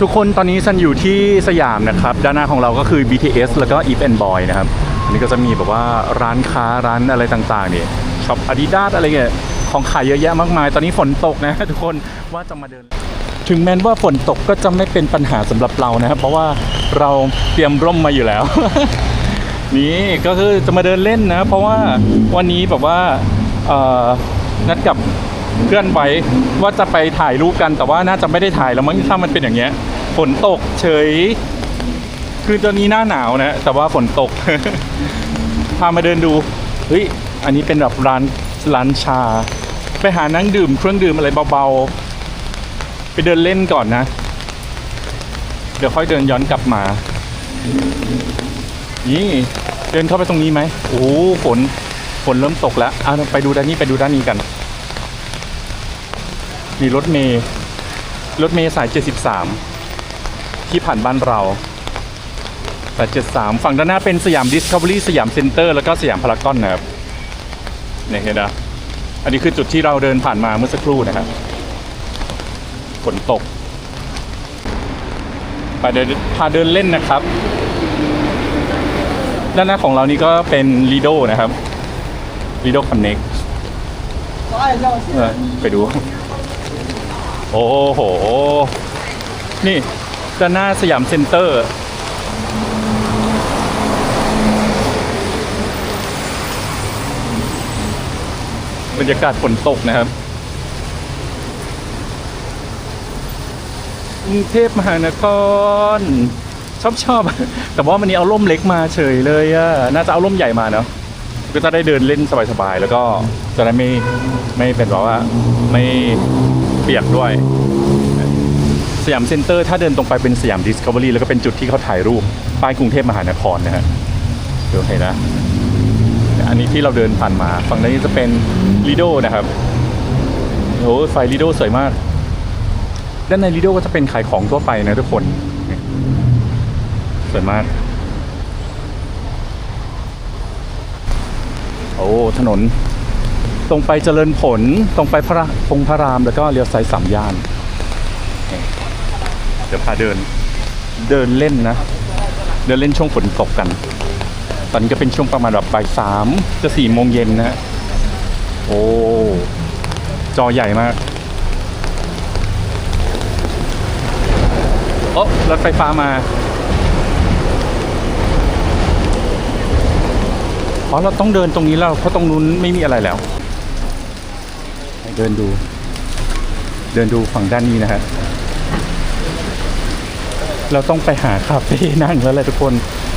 ทุกคนตอนนี้ซันอยู่ที่สยามนะครับ ด้านหน้าของเราก็คือ BTS แล้วก็ Eve and Boy นะครับอันนี้ก็จะมีแบบว่าร้านค้าร้านอะไรต่างๆเนี่ยช็อป Adidas อะไรเงี้ยของขายเยอะแยะมากมาย ตอนนี้ฝนตกนะทุกคนว่าจะมาเดิน ถึงแม้ว่าฝนตกก็จะไม่เป็นปัญหาสำหรับเรานะครับเพราะว่าเราเตรียมร่มมาอยู่แล้ว นี่ก็คือจะมาเดินเล่นนะ เพราะว่าวันนี้แบบว่านัดกับเพื่อนไว้ว่าจะไปถ่ายรูปกันแต่ว่าน่าจะไม่ได้ถ่ายแล้วมั้งถ้ามันเป็นอย่างเงี้ย ฝนตกเฉย คือตอนนี้หน้าหนาวนะ แต่ว่าฝนตก พามาเดินดูเฮ้ยอันนี้เป็นแบบร้านร้านชา ไปหานั่งดื่มเครื่องดื่มอะไรเบาๆ ไปเดินเล่นก่อนนะ เดี๋ยวค่อยเดินย้อนกลับมา นี่เดินเข้าไปตรงนี้ไหมโอ้ฝนฝนเริ่มตกแล้วอะไปดูด้านนี้ไปดูด้านนี้กันมีรถเมย์รถเมย์สาย 73 ที่ผ่านบ้านเราสาย73 ฝั่งด้านหน้าเป็นสยามดิสคัฟเวอรี่สยามเซ็นเตอร์แล้วก็สยามพารากอนนะครับเนี่ยเห็นนะอันนี้คือจุดที่เราเดินผ่านมาเมื่อสักครู่นะครับฝนตกไปเดินพาเดินเล่นนะครับ ด้านหน้าของเรานี่ก็เป็น Lido นะครับ Lido Connect เออไปดู โอ้โห นี่ ด้านหน้าสยามเซ็นเตอร์ บรรยากาศฝนตกนะครับกรุงเทพมหานคร ชอบชอบ แต่ว่าวันนี้เอาร่มเล็กมาเฉยเลยอะน่าจะเอาร่มใหญ่มาเนาะก็จะได้เดินเล่นสบายๆ แล้วก็จะได้ไม่ไม่เป็นแบบว่าไม่เปียกด้วย ยามเซ็นเตอร์ถ้าเดินตรงไปเป็นสยามดิสคัฟเวอรี่แล้วก็เป็นจุดที่เขาถ่ายรูปป้ายกรุงเทพมหานครนะฮะเดี๋ยวเห็นนะ อันนี้ที่เราเดินผ่านมา ฝั่งนี้จะเป็นลีโดนะครับโอ้ไฟลีโดสวยมาก ด้านในลีโดก็จะเป็นขายของทั่วไปนะทุกคนสวยมาก โอ้ถนน ตรงไปเจริญผล ตรงไปพระตรงพระราม แล้วก็เลี้ยวซ้ายสามย่านนี่ เดี๋ยวพาเดิน เดินเล่นนะ เดินเล่นช่วงฝนตกกัน ตอนนี้ก็เป็นช่วงประมาณแบบบ่ายสามจะสี่โมงเย็นนะ โอ้ จอใหญ่มากโอ้รถไฟฟ้ามาอ๋อเราต้องเดินตรงนี้แล้วเพราะตรงนู้นไม่มีอะไรแล้ว เดินดู เดินดูฝั่งด้านนี้นะฮะ เราต้องไปหาคาเฟ่นั่งแล้วแหละทุกคน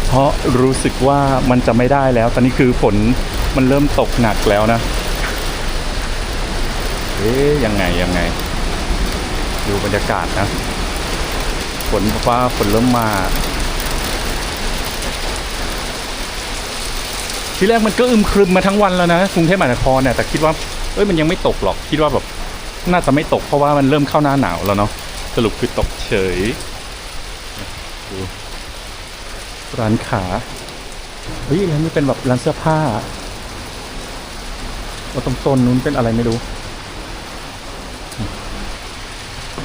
เพราะรู้สึกว่ามันจะไม่ได้แล้ว ตอนนี้คือฝนมันเริ่มตกหนักแล้วนะ เอ๊ยยังไงยังไง ดูบรรยากาศนะ ฝนฟ้าฝนเริ่มมาทีแรกมันก็อึมครึมมาทั้งวันแล้วนะกรุงเทพมหานครเนี่ยแต่คิดว่าเอ้ยมันยังไม่ตกหรอกคิดว่าแบบน่าจะไม่ตกเพราะว่ามันเริ่มเข้าหน้าหนาวแล้วเนาะสรุปคือตกเฉย ดูร้านขาเฮ้ยร้านนี้เป็นแบบร้านเสื้อผ้าว่าตรงโซนนู้นเป็นอะไรไม่รู้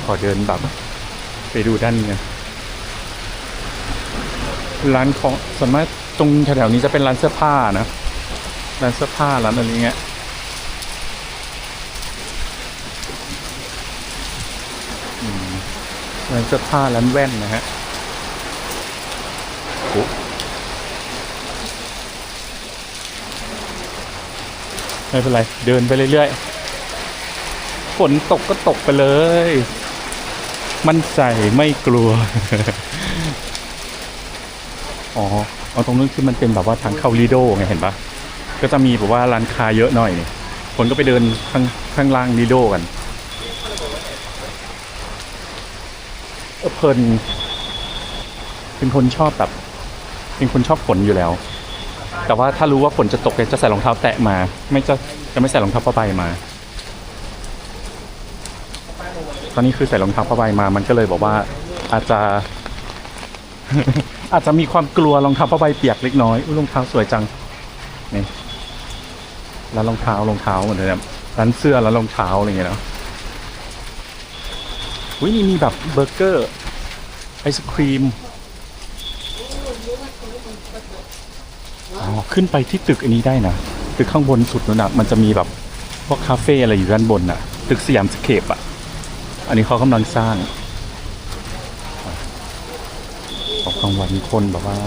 ขอเดินแบบไปดูด้านนี้ร้านของส่วนมากตรงแถวๆนี้จะเป็นร้านเสื้อผ้านะร้านเสื้อผ้าร้านอะไรเงี้ยร้านเสื้อผ้าร้านแว่นนะฮะ โอ้ไม่เป็นไร เดินไปเรื่อยๆฝนตกก็ตกไปเลย มั่นใจไม่กลัว อ๋อเอาตรงนู้นคือมันเป็นแบบว่าทางเข้าลีโดไงเห็นปะก็จะมีแบบว่าร้านค้าเยอะหน่อยนี่คนก็ไปเดินข้างข้างล่างลีโดกันเพลินเป็นคนชอบแบบ เป็นคนชอบฝนอยู่แล้ว แต่ว่าถ้ารู้ว่าฝนจะตกจะใส่รองเท้าแตะมา ไม่จะจะไม่ใส่รองเท้าผ้าใบมา ตอนนี้คือใส่รองเท้าผ้าใบมา มันก็เลยบอกว่าอาจจะ อาจจะมีความกลัวรองเท้าผ้าใบเปียกเล็กน้อยอุ้ยรองเท้าสวยจังนี่ร้านรองเท้ารองเท้าเหมือนแบบร้านเสื้อร้านรองเท้าอะไรเงี้ยเนาะอุ้ยนี่มีแบบเบอร์เกอร์ไอศครีม อ๋อขึ้นไปที่ตึกอันนี้ได้นะ ตึกข้างบนสุดนู่นนะมันจะมีแบบพวกคาเฟ่อะไรอยู่ด้านบนน่ะ ตึกสยามสเคปอะ อันนี้เขากำลังสร้างออกกลางวันคนแบบว่า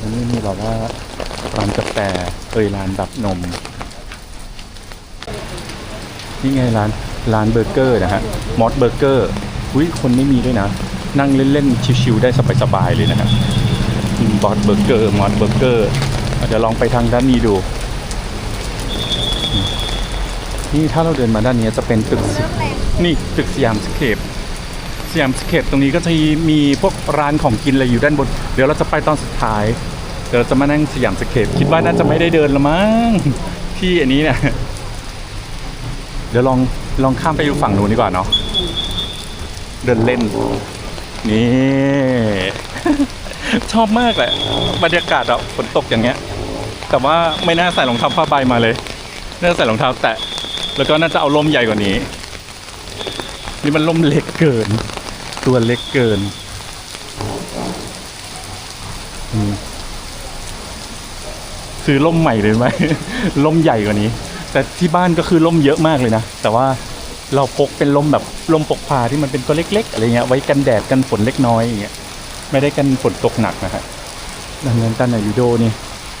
อันนี้มีแบบว่าร้านกาแฟเอยร้านดับนม นี่ไงร้านร้านเบอร์เกอร์นะฮะมอสเบอร์เกอร์อุ้ยคนไม่มีด้วยนะ นั่งเล่นๆ ชิวๆได้สบายๆเลยนะฮะบ อสเบอร์เกอร์มอสเบอร์เกอร์เดี๋ยวลองไปทางด้านนี้ดู นี่ถ้าเราเดินมาด้านนี้จะเป็นตึกนี่ตึกสยามสเคปสยามสเคปตรงนี้ก็จะมีพวกร้านของกินอะไรอยู่ด้านบน เดี๋ยวเราจะไปตอนสุดท้าย เดี๋ยวเราจะมานั่งสยามสเคปคิดว่าน่าจะไม่ได้เดินละมั้งที่อันนี้เนี่ยเดี๋ยวลองลองข้ามไปอยู่ฝั่งนู้นดีกว่าเนาะเดินเล่น นี่ ชอบมากเลยบรรยากาศอะฝนตกอย่างเงี้ย แต่ว่าไม่น่าใส่รองเท้าผ้าใบมาเลยน่าใส่รองเท้าแตะแล้วก็น่าจะเอาร่มใหญ่กว่านี้ นี่มันร่มเล็กเกิน ตัวเล็กเกินอืมซื้อร่มใหม่เลยไหมร่มใหญ่กว่านี้ แต่ที่บ้านก็คือร่มเยอะมากเลยนะ แต่ว่าเราพกเป็นร่มแบบร่มปกพาที่มันเป็นตัวเล็ก ๆ อะไรเงี้ยไว้กันแดดกันฝนเล็กน้อยอย่างเงี้ย ไม่ได้กันฝนตกหนักนะฮะดังนั้นตันในวิดีโอนี่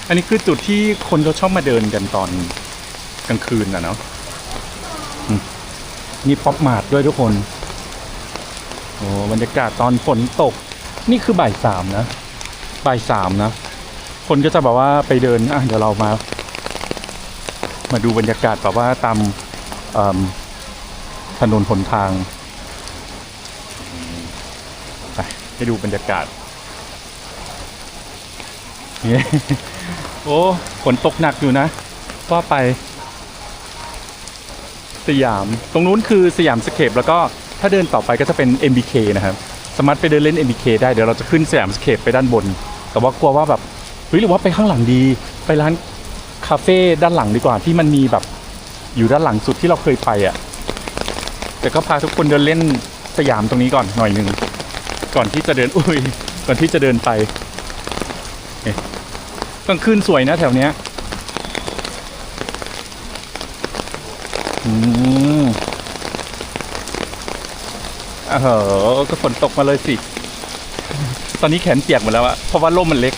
อันนี้คือจุดที่คนเขาชอบมาเดินกันตอนกลางคืนนะเนาะอืมมีป๊อปมาร์ทด้วยทุกคน โอ้บรรยากาศตอนฝนตก นี่คือบ่ายสามนะบ่ายสามนะ คนก็จะแบบว่าไปเดินอะเดี๋ยวเรามา มาดูบรรยากาศแบบว่าตามเอิ่มถนนหนทางไป ให้ดูบรรยากาศนี่โอ้ฝนตกหนักอยู่นะว่าไป สยาม ตรงนู้นคือสยามสเคปแล้วก็ถ้าเดินต่อไปก็จะเป็น MBK นะครับ สามารถไปเดินเล่น MBK ได้ เดี๋ยวเราจะขึ้นสยามสเคปไปด้านบน แต่ว่ากลัวว่าแบบเฮ้ยหรือว่าไปข้างหลังดี ไปร้านคาเฟ่ด้านหลังดีกว่าที่มันมีแบบอยู่ด้านหลังสุดที่เราเคยไปอะ แต่ก็พาทุกคนเดินเล่นสยามตรงนี้ก่อนหน่อยหนึ่ง ก่อนที่จะเดินอุ้ยก่อนที่จะเดินไปกลางคืนสวยนะแถวเนี้ยอืมเออก็ฝนตกมาเลยสิ ตอนนี้แขนเปียกหมดแล้วอะเพราะว่าร่มมันเล็ก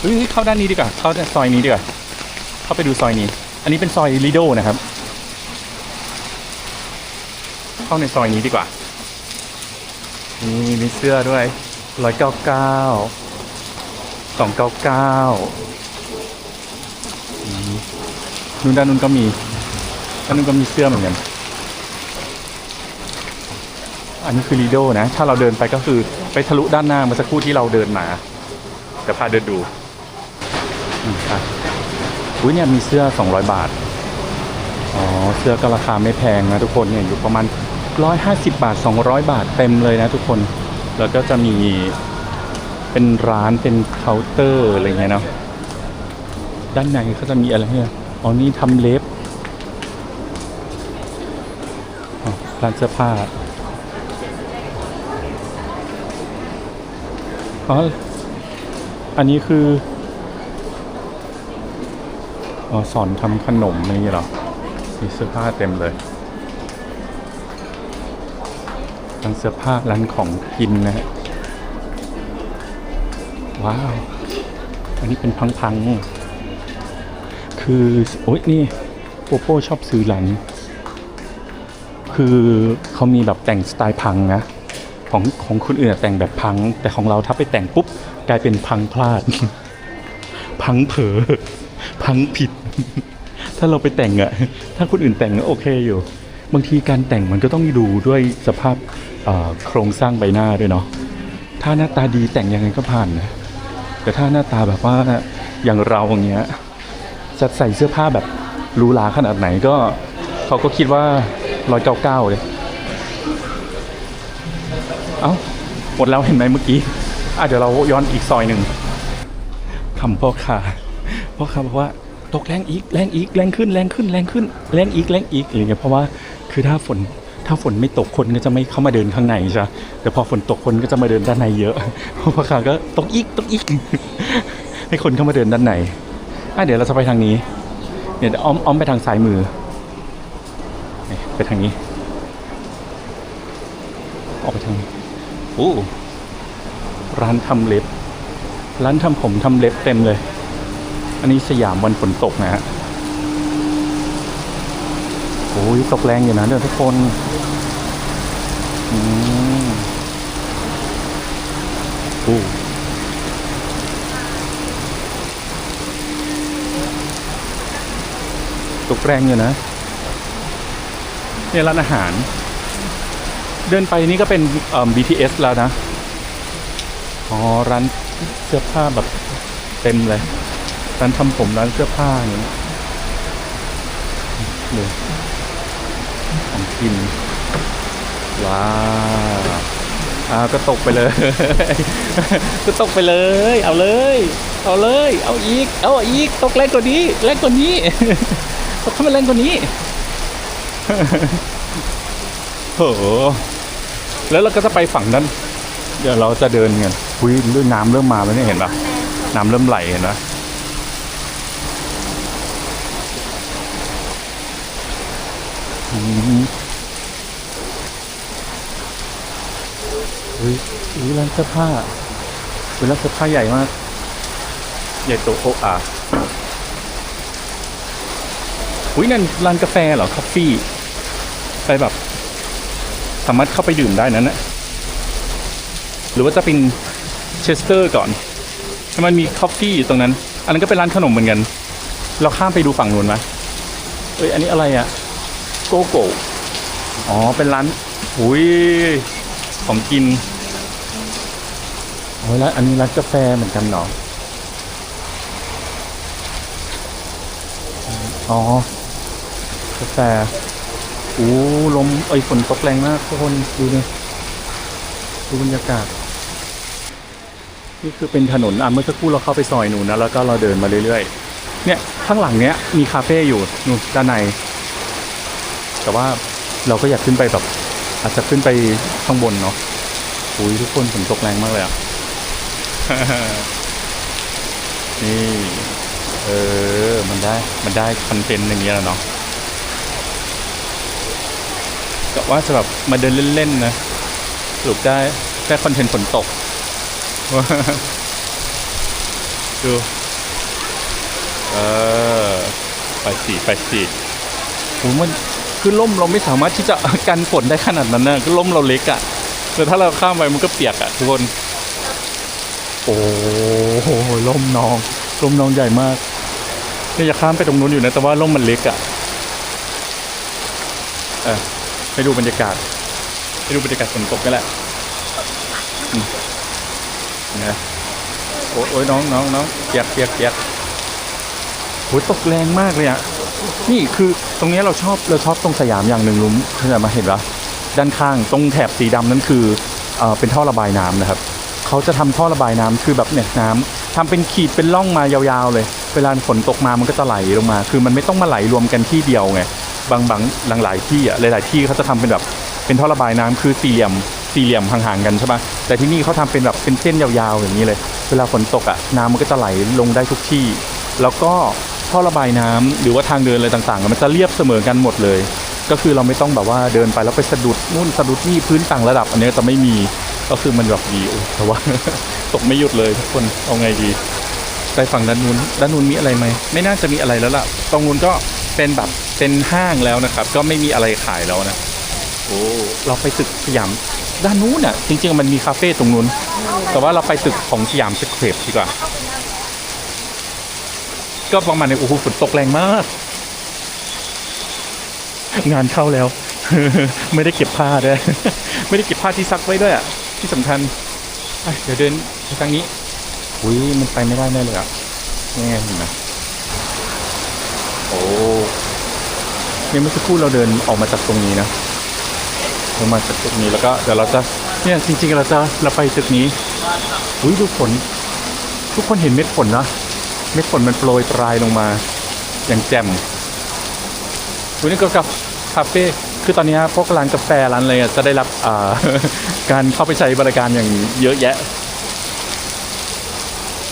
เฮ้ยเข้าด้านนี้ดีกว่าเข้าซอยนี้ดีกว่าเข้าไปดูซอยนี้ อันนี้เป็นซอยลิโดนะครับ เข้าในซอยนี้ดีกว่า นี่มีเสื้อด้วยร้อยเก้าเก้าสองเก้าเก้านู่นด้านนู้นก็มีด้านนู้นก็มีเสื้อเหมือนกัน อันนี้คือลีโดนะ ถ้าเราเดินไปก็คือไปทะลุด้านหน้าเมื่อสักครู่ที่เราเดินมาเดี๋ยวพาเดินดูอืมอะอุ้ยเนี่ยมีเสื้อ 200 บาท อ๋อ เสื้อก็ราคาไม่แพงนะทุกคนเนี่ยอยู่ประมาณ 150 บาท 200 บาทเต็มเลยนะทุกคน แล้วก็จะมีเป็นร้านเป็นเคาน์เตอร์อะไรเงี้ยเนาะด้านในเขาจะมีอะไรเนี่ยอ๋อนี่ทำเล็บร้านเสื้อผ้าอ๋ออันนี้คืออ๋อสอนทำขนมอะไรอย่เหรอมีเสื้อผ้าเต็มเลย ร้านเสื้อผ้าร้านของกินนะฮะว้าว อันนี้เป็นพังๆ คือ โอ๊ย นี่โปโป้ชอบซื้อร้านคือเขามีแบบแต่งสไตล์พังนะ ของของคนอื่นแต่งแบบพัง แต่ของเราถ้าไปแต่งปุ๊บ กลายเป็นพังพลาด พังเผลอพังผิด ถ้าเราไปแต่งอะถ้าคนอื่นแต่งก็โอเคอยู่ บางทีการแต่งมันก็ต้องดูด้วยสภาพ โครงสร้างใบหน้าด้วยเนาะถ้าหน้าตาดีแต่งยังไงก็ผ่านนะแต่ถ้าหน้าตาแบบว่าอย่างเราอย่างเงี้ยจะใส่เสื้อผ้าแบบรูหราขนาดไหนก็เขาก็คิดว่าร้อยเก้าเก้าเลยเอ้าหมดแล้วเห็นไหมเมื่อกี้อะเดี๋ยวเราย้อนอีกซอยหนึ่งคำพ่อค้าพ่อค้าบอกว่าตกแรงอีกแรงอีกแรงขึ้นแรงขึ้นแรงขึ้นแรงอีกแรงอีกอะไรเงี้ยเพราะว่าคือถ้าฝน ถ้าฝนไม่ตกคนก็จะไม่เข้ามาเดินข้างในใช่ไหมแต่พอฝนตกคนก็จะมาเดินด้านในเยอะเพราะว่าก็ตกอีกตกอีก ให้คนเข้ามาเดินด้านในอะเดี๋ยวเราจะไปทางนี้เนี่ยเดี๋ยวอ้อมอ้อมไปทางซ้ายมือไปทางนี้ ออกไปทางนี้โอ้ร้านทำเล็บ ร้านทำผมทำเล็บเต็มเลย อันนี้สยามวันฝนตกนะฮะ โอ้ยตกแรงอยู่นะเดี๋ยวทุกคนอืมโอ้ตกแรงอยู่นะเนี่ยร้านอาหาร เดินไปนี่ก็เป็นเอ่อ BTS แล้วนะ อ๋อ ร้านเสื้อผ้าแบบเต็มเลย ร้านทำผมร้านเสื้อผ้าอย่างเงี้ยเดี๋ยวขอ กิน ว้าวอ่าก็ตกไปเลย ก็ตกไปเลย เอาเลย เอาเลย เอาอีก เอาอีก ตกแรงกว่านี้แรงกว่านี้ ตกขึ้นมาแรงกว่านี้โอ้โหแล้วเราก็จะไปฝั่งนั้น เดี๋ยวเราจะเดินกันอุ้ยด้วยน้ำเริ่มมาแล้วเนี่ยเห็นปะน้ำเริ่มไหลเห็นปะอืม อุ้ยอุ้ยร้านเสื้อผ้าอุ้ยร้านเสื้อผ้าใหญ่มาก ใหญ่โตโออาอุ้ยนั่นร้านกาแฟเหรอคอฟฟี่ไปแบบ สามารถเข้าไปดื่มได้นั้นนะหรือว่าจะเป็นเชสเตอร์ก่อนถ้ามันมีคอฟฟี่อยู่ตรงนั้น อันนั้นก็เป็นร้านขนมเหมือนกัน เราข้ามไปดูฝั่งนู้นไหมเอ้ย อันนี้อะไรอะโกโก้ อ๋อ เป็นร้านอุ้ย ของกินโอ้ยแล้วอันนี้ร้านกาแฟเหมือนกันเนาะอ๋อกาแฟโอ้ลมเอ้ฝนตกแรงมากทุกคนดูดิดูบรรยากาศ นี่คือเป็นถนนอะเมื่อสักครู่เราเข้าไปซอยหนูนนะแล้วก็เราเดินมาเรื่อยๆ เนี่ยข้างหลังเนี้ยมีคาเฟ่อยู่นู่นด้านใน แต่ว่าเราก็อยากขึ้นไปแบบ อาจจะขึ้นไปข้างบนเนาะอุ้ยทุกคนฝนตกแรงมากเลยอะ นี่ เออ มันได้ มันได้คอนเทนต์อย่างเงี้ยแหละเนาะก็ว่าจะแบบมาเดินเล่นๆนะสรุปได้ได้คอนเทนต์ฝนตก ดู เออ ไปสิไปสิโหมัน คือล่มเราไม่สามารถที่จะกันฝนได้ขนาดนั้นนะคือล่มเราเล็กอะ่ะแต่ถ้าเราข้ามไปมันก็เปียกอะ่ะทุกคน โอ้โหล่มนองล่มนองใหญ่มากเนี่ยจะข้ามไปตรงนู้นอยู่นะแต่ว่าล่มมันเล็กอะ่ะเออให้ดูบรรยากาศให้ดูบรรยากาศฝนตกกันแหละนะโอ้ยโอ้ยน้องน้องน้องเปียกเปียกเปียกโหตกแรงมากเลยอะ่ะ นี่คือตรงนี้เราชอบเราชอบตรงสยามอย่างหนึ่งลุงเข้าใจมาเห็นปะด้านข้างตรงแถบสีดำนั่นคือเออเป็นท่อระบายน้ำนะครับเขาจะทำท่อระบายน้ำคือแบบเนี่ยน้ำทำเป็นขีดเป็นร่องมายาวๆเลย เวลาฝนตกมามันก็จะไหลลงมา คือมันไม่ต้องมาไหลรวมกันที่เดียวไงบางบางหลางหลายที่อะหลาย ๆ ที่เขาจะทำเป็นแบบเป็นท่อระบายน้ำคือสี่เหลี่ยมสี่เหลี่ยมห่างๆกันใช่ปะแต่ที่นี่เขาทำเป็นแบบเป็นเส้นยาวๆอย่างนี้เลย เวลาฝนตกอะน้ำมันก็จะไหลลงได้ทุกที่ แล้วก็ ท่อระบายน้ำหรือว่าทางเดินอะไรต่างๆ มันจะเรียบเสมอกันหมดเลย ก็คือเราไม่ต้องแบบว่าเดินไปแล้วไปสะดุดนู่นสะดุดนี่พื้นต่างระดับ อันนี้จะไม่มีก็คือมันแบบดีแต่ว่าตกไม่หยุดเลยทุกคนเอาไงดีไปฝั่งด้านนู้นด้านนู้นมีอะไรไหมไม่น่าจะมีอะไรแล้วล่ะตรงนู้นก็เป็นแบบเป็นห้างแล้วนะครับ ก็ไม่มีอะไรขายแล้วนะโอ้เราไปตึกสยามด้านนู้นอะจริงๆมันมีคาเฟ่ตรงนู้น แต่ว่าเราไปตึกของสยามสแควร์ดีกว่า ก็ประมาณในโอ้โหฝนตกแรงมาก งานเข้าแล้ว ไม่ได้เก็บผ้าด้วย ไม่ได้เก็บผ้าที่ซักไว้ด้วยอะ ที่สำคัญ เดี๋ยวเดินไปทางนี้อุ้ยมันไปไม่ได้แน่เลยอะนี่ไงเห็นไหมโอ้เนี่ยเมื่อสักครู่เราเดินออกมาจากตรงนี้นะออกมาจากตรงนี้แล้วก็เดี๋ยวเราจะเนี่ยจริงๆเราจะเราไปตึกนี้อุ้ยดูฝนทุกคนเห็นเม็ดฝนนะ เม็ดฝนมันโปรยปลายลงมา อย่างแจ่มวันนี้ก็กับคาเฟ่คือตอนนี้พวกร้านกาแฟร้านอะไรอะจะได้รับาการเข้าไปใช้บริการอย่างเยอะแยะ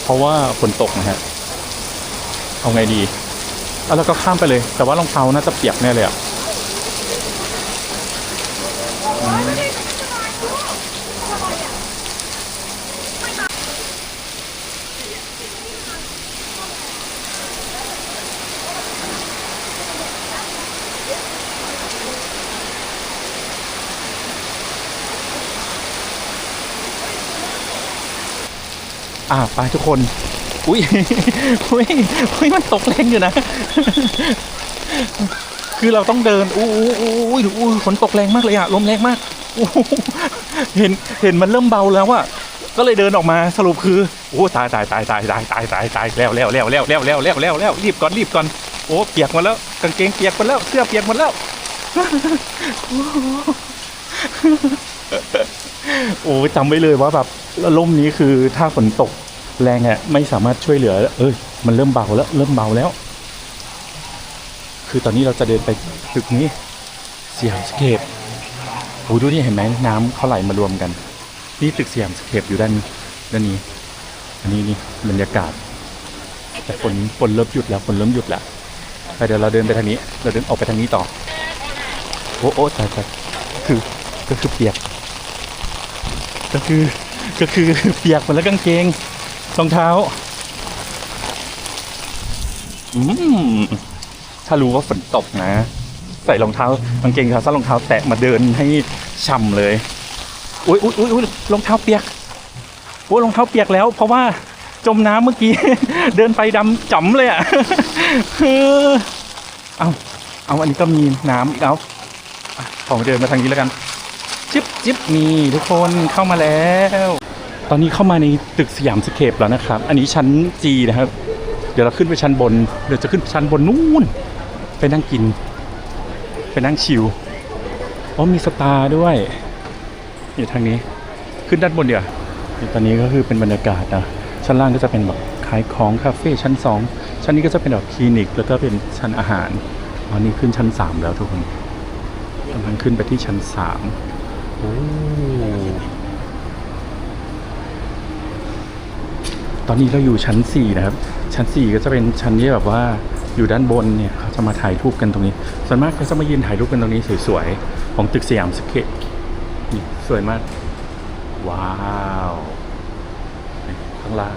เพราะว่าฝนตกนะฮะ เอาไงดี เอาแล้วก็ข้ามไปเลย แต่ว่ารองเท้าน่าจะเปียกแน่เลยอะ อ่าไปทุกคน อุ้ยอุ้ยอุ้ยมันตกแรงอยู่นะ คือเราต้องเดินอู้อู้อู้อู้อู้ฝนตกแรงมากเลยอะลมแรงมากเห็นเห็นมันเริ่มเบาแล้วอะก็เลยเดินออกมาสรุปคือโอ้ตายตายตายตายตายตายตายตายแล้วแล้วแล้วแล้วแล้วแล้วแล้วแล้วแล้วรีบก่อนรีบก่อนโอ้เปียกหมดแล้วกางเกงเปียกหมดแล้วเสื้อเปียกหมดแล้ว โอ้จำไว้เลยว่าแบบล่มนี้คือถ้าฝนตกแรงอะไม่สามารถช่วยเหลือ เอ้ย มันเริ่มเบาแล้ว เริ่มเบาแล้ว คือตอนนี้เราจะเดินไปตึกนี้สยามสเคปโอ้ดูนี่เห็นไหมน้ำเขาไหลมารวมกัน นี่ตึกสยามสเคปอยู่ด้านด้านนี้ อันนี้นี่บรรยากาศ แต่ฝนฝนเริ่มหยุดแล้วฝนเริ่มหยุดแล้วไปเดี๋ยวเราเดินไปทางนี้ เราเดินออกไปทางนี้ต่อ โอ้โอ้ตายตายคือก็คือเปียก ก็คือก็คือเปียกหมดแล้วกางเกงรองเท้าอืมถ้ารู้ว่าฝนตกนะ ใส่รองเท้ากางเกงขาสั้นรองเท้า แตะมาเดินให้ช่ำเลยอุ้ยอุ้ยอุ้ยรองเท้าเปียกโอ้รองเท้าเปียกแล้ว เพราะว่าจมน้ำเมื่อกี้ เดินไปดำจ๋ำเลยอะเอาเอาอันนี้ก็มีน้ำอีกเอาอะขอเดินมาทางนี้แล้วกัน จิ๊บจิ๊บนี่ทุกคนเข้ามาแล้ว ตอนนี้เข้ามาในตึกสยามสเคปแล้วนะครับ อันนี้ชั้นจีนะครับ เดี๋ยวเราขึ้นไปชั้นบน เดี๋ยวจะขึ้นไปชั้นบนนู่น ไปนั่งกิน ไปนั่งชิลอ๋อมีสตาร์ด้วยอยู่ทางนี้ขึ้นด้านบนเดี๋ยวตอนนี้ก็คือเป็นบรรยากาศนะชั้นล่างก็จะเป็นแบบขายของคาเฟ่ชั้นสองชั้นนี้ก็จะเป็นแบบคลินิก แล้วก็เป็นชั้นอาหารอ๋อนี่ขึ้นชั้นสามแล้วทุกคนกำลังขึ้นไปที่ชั้นสาม ตอนนี้เราอยู่ชั้น 4 นะครับ ชั้น 4 ก็จะเป็นชั้นที่แบบว่าอยู่ด้านบนเนี่ยเขาจะมาถ่ายรูปกันตรงนี้ ส่วนมากเขาจะมายืนถ่ายรูปกันตรงนี้สวยๆ ของตึกสยามสเคปนี่สวยมาก ว้าว ข้างล่าง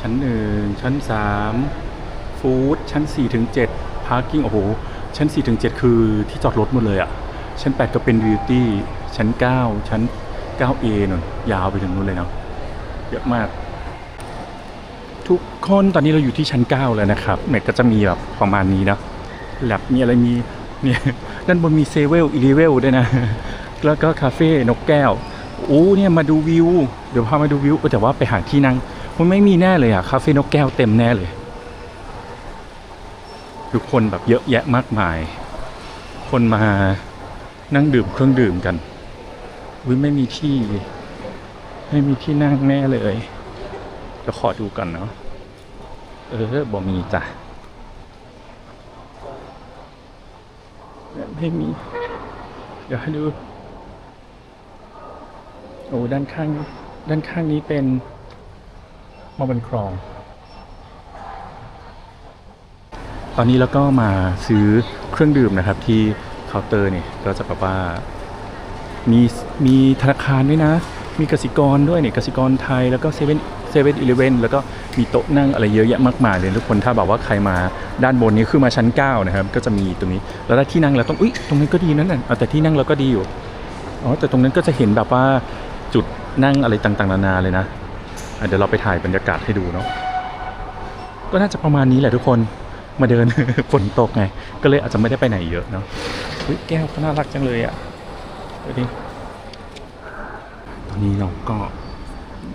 ชั้นหนึ่งชั้นสามฟู้ดชั้น4ี่ถึงเจ็ดพาร์กิ้งโอ้โห ชั้น4ี่ถึงเจ็ดคือที่จอดรถหมดเลยอะชั้น8ก็เป็นบิวตี้ชั้น9ชั้น 9A นนยาวไปถึงนู้นเลยเนาะเยอะมาก ทุกคนตอนนี้เราอยู่ที่ชั้น9แล้วนะครับเน็ตก็จะมีแบบประมาณนี้นะแลบมีอะไรมีเนี่ยด้านบนมีเซเวลอีเลเวลด้วยนะ แล้วก็คาเฟ่นกแก้วโอ้เนี่ยมาดูวิว เดี๋ยวพามาดูวิวแต่ว่าไปหาที่นั่ง มันไม่มีแน่เลยอะคาเฟ่นกแก้วเต็มแน่เลย ทุกคนแบบเยอะแยะมากมาย คนมานั่งดื่มเครื่องดื่มกันวิไม่มีที่ ไม่มีที่นั่งแน่เลยเดี๋ยวขอดูกันเนาะเออบ่มีจ้ะไม่มี เดี๋ยวให้ดู โอ้ด้านข้าง ด้านข้างนี้เป็น มาบนคลอง ตอนนี้เราก็มาซื้อเครื่องดื่มนะครับที่เคาน์เตอร์เนี่ยก็จะแบบว่ามีมีธนาคารด้วยนะ มีกสิกรด้วยเนี่ยกสิกรไทยแล้วก็เซเว่นเซเว่นอีเลเว่นแล้วก็มีโต๊ะนั่งอะไรเยอะแยะมากมายเลยทุกคนถ้าแบบว่าใครมาด้านบนนี้คือมาชั้น 9 นะครับ ก็จะมีตรงนี้ แล้วถ้าที่นั่งเราต้องอุ้ยตรงนี้ก็ดีนั่นน่ะเอาแต่ที่นั่งเราก็ดีอยู่อ๋อแต่ตรงนั้นก็จะเห็นแบบว่าจุดนั่งอะไรต่างๆนานาเลยนะ เดี๋ยวเราไปถ่ายบรรยากาศให้ดูเนาะก็น่าจะประมาณนี้แหละทุกคนมาเดินฝนตกไง ก็เลยอาจจะไม่ได้ไปไหนเยอะเนาะแก้วก็น่ารักจังเลยอะ่ะเดี๋ยวดิตอนนี้เราก็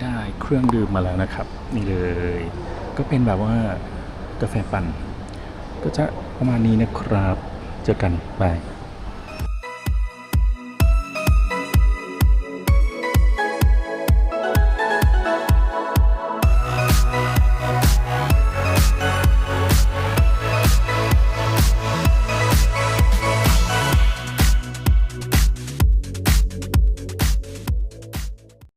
ได้เครื่องดื่มมาแล้วนะครับ นี่เลย ก็เป็นแบบว่ากาแฟปั่น ก็จะประมาณนี้นะครับ เจอกัน บาย